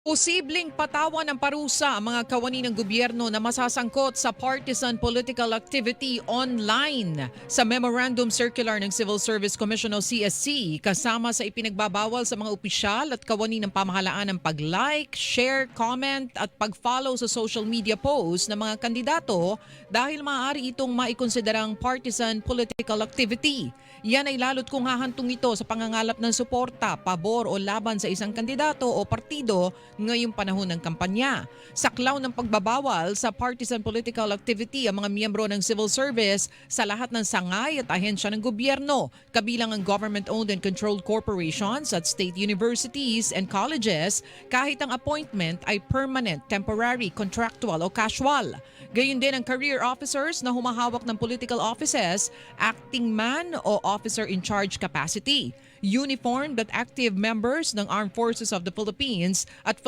Posibleng patawan ng parusa ang mga kawani ng gobyerno na masasangkot sa partisan political activity online. Sa Memorandum Circular ng Civil Service Commission o CSC, kasama sa ipinagbabawal sa mga opisyal at kawani ng pamahalaan ng pag-like, share, comment at pag-follow sa social media posts ng mga kandidato dahil maaari itong maikonsiderang partisan political activity. Yan ay lalot kung hahantong ito sa pangangalap ng suporta, pabor o laban sa isang kandidato o partido ngayong panahon ng kampanya. Saklaw ng pagbabawal sa partisan political activity ang mga miyembro ng civil service sa lahat ng sangay at ahensya ng gobyerno, kabilang ang government-owned and controlled corporations at state universities and colleges kahit ang appointment ay permanent, temporary, contractual o casual. Gayun din ang career officers na humahawak ng political offices, acting man o officer in charge capacity, uniformed but active members ng Armed Forces of the Philippines at